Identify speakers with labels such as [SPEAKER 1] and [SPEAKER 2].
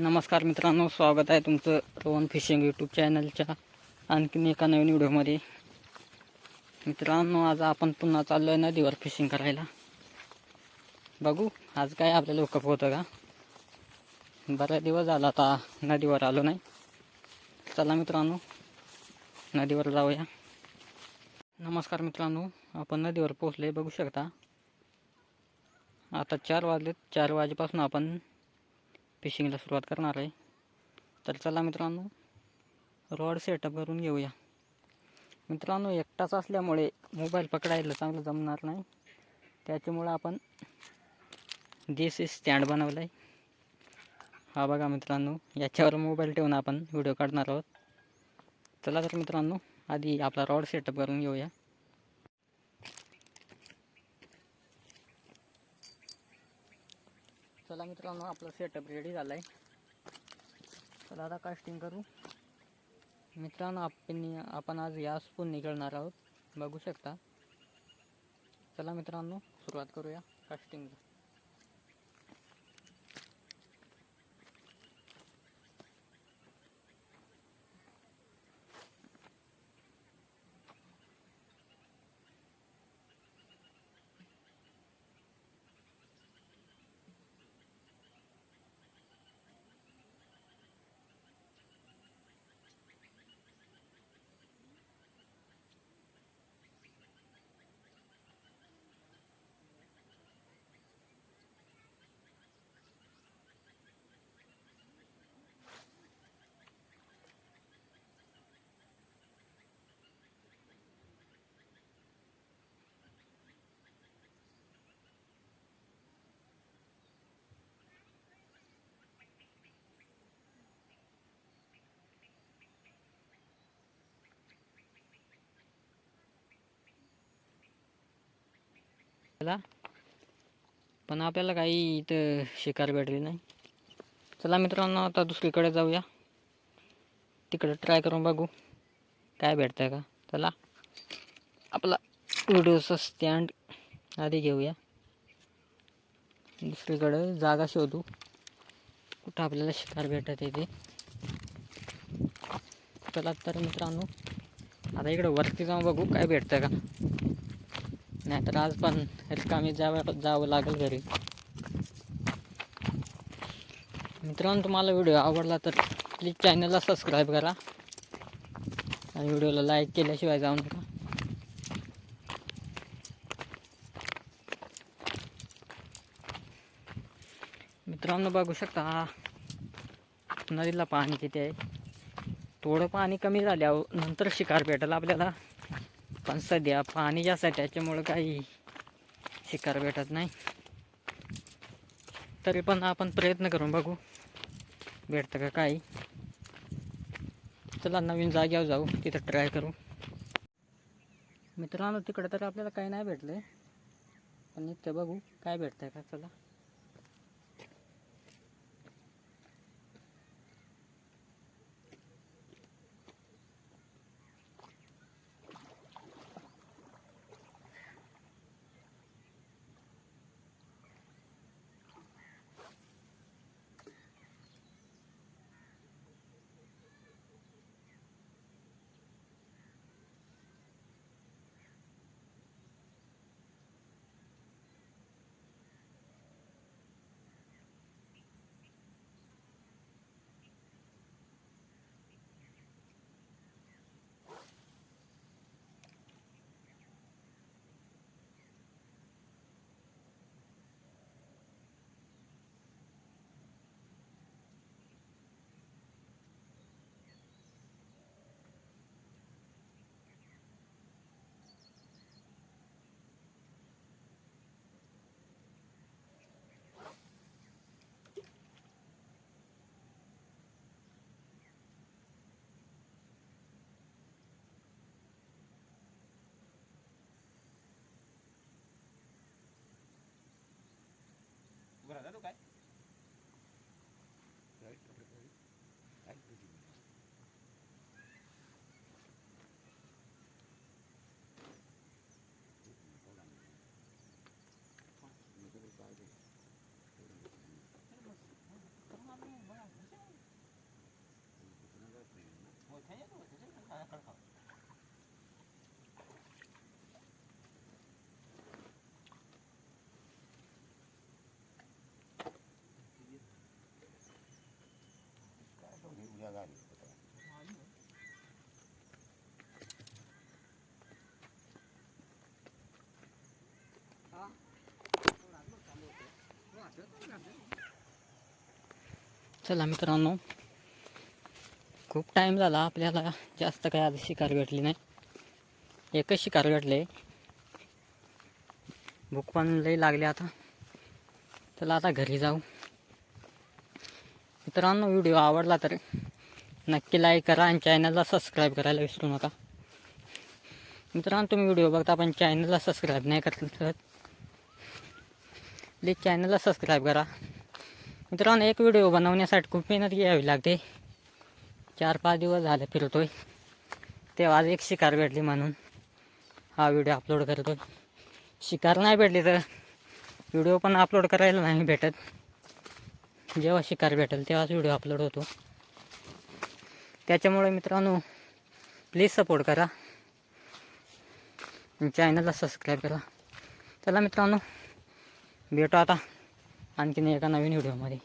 [SPEAKER 1] नमस्कार मित्रांनो स्वागत आहे तुमचं रोहन फिशिंग यूट्यूब चॅनलच्या आणखीन एका नवीन व्हिडिओमध्ये मित्रांनो आज आपण पुन्हा चाललो आहे नदीवर फिशिंग करायला. बघू आज काय आपल्याला हुकअप होतं का? बऱ्याच दिवस झाला आता नदीवर आलो नाही. चला मित्रांनो नदीवर जाऊया. नमस्कार मित्रांनो आपण नदीवर पोहोचले बघू शकता. आता चार वाजलेत चार वाजेपासून आपण फिशिंगला सुरुवात करणार आहे. तर चला मित्रांनो रॉड सेटअप करून घेऊया. मित्रांनो एकटाच असल्यामुळे मोबाईल पकडायला चांगलं जमणार नाही. त्याच्यामुळं आपण दिस इज स्टँड बनवलं आहे हा बघा मित्रांनो याच्यावर मोबाईल ठेवून आपण व्हिडिओ काढणार आहोत. चला तर मित्रांनो आधी आपला रॉड सेटअप करून घेऊया. चला मित्रांनो आपलं सेटअप रेडी झाला आहे चला आता कास्टिंग करू. मित्रांनो आपण आपण आज या स्पून निघणार आहोत. बघू शकता. चला मित्रांनो सुरुवात करूया कास्टिंग चला. पण आपल्याला काही इथं शिकार भेटली नाही. चला मित्रांनो आता दुसरीकडे जाऊया. तिकडे ट्राय करून बघू. काय भेटतं का? चला. आपला व्हिडिओचा स्टँड आधी घेऊया. दुसरीकडे जागा शोधू. कुठं आपल्याला शिकार भेटत आहे ते. चला तर मित्रांनो आता इकडं वरती जाऊन बघू काय भेटतं का. नाहीतर आज पण रिकामी जावं जावं लागेल घरी. मित्रांनो तुम्हाला व्हिडिओ आवडला तर प्लीज चॅनलला सबस्क्राईब करा. आणि व्हिडिओला लाईक केल्याशिवाय जाऊ नका. मित्रांनो बघू शकता नदीला पाणी किती आहे? थोडं पाणी कमी झाल्यावर नंतर शिकार भेटेल आपल्याला. पण सध्या पाणी जास्त आहे त्याच्यामुळं काही शिकार भेटत नाही. तरी पण आपण प्रयत्न करून बघू. भेटतं का काही? चला नवीन जाग्यावर जाऊ. तिथं ट्राय करू. मित्रांनो तिकडं तर आपल्याला काही नाही भेटलं पण इथं बघू काय भेटतं का? चला.
[SPEAKER 2] या गाडी
[SPEAKER 1] चला मित्रांनो खूप टाईम झाला आपल्याला जास्त काही आज शिकार भेटली नाही. एकच शिकार भेटले. भूक पण लई लागली आता. चला आता घरी जाऊ. मित्रांनो व्हिडिओ आवडला तर नक्की लाईक करा आणि चॅनलला सबस्क्राईब करायला विसरू नका. मित्रांनो तुम्ही व्हिडिओ बघता पण चॅनलला सबस्क्राईब नाही करत प्लीज चॅनलला सबस्क्राईब करा. मित्रांनो एक व्हिडिओ बनवण्यासाठी खूप मेहनत घ्यावी लागते. चार पाच दिवस झाले फिरतोय. तेव्हा आज एक शिकार भेटली म्हणून हा व्हिडिओ अपलोड करतोय. शिकार नाही भेटली तर व्हिडिओ पण अपलोड करायला नाही भेटत. जेव्हा शिकार भेटेल तेव्हाच व्हिडिओ अपलोड होतो. त्याच्यामुळे मित्रांनो प्लीज सपोर्ट करा. चॅनलला सबस्क्राईब करा. चला मित्रांनो भेटू आता आणखीन एका नवीन व्हिडिओमध्ये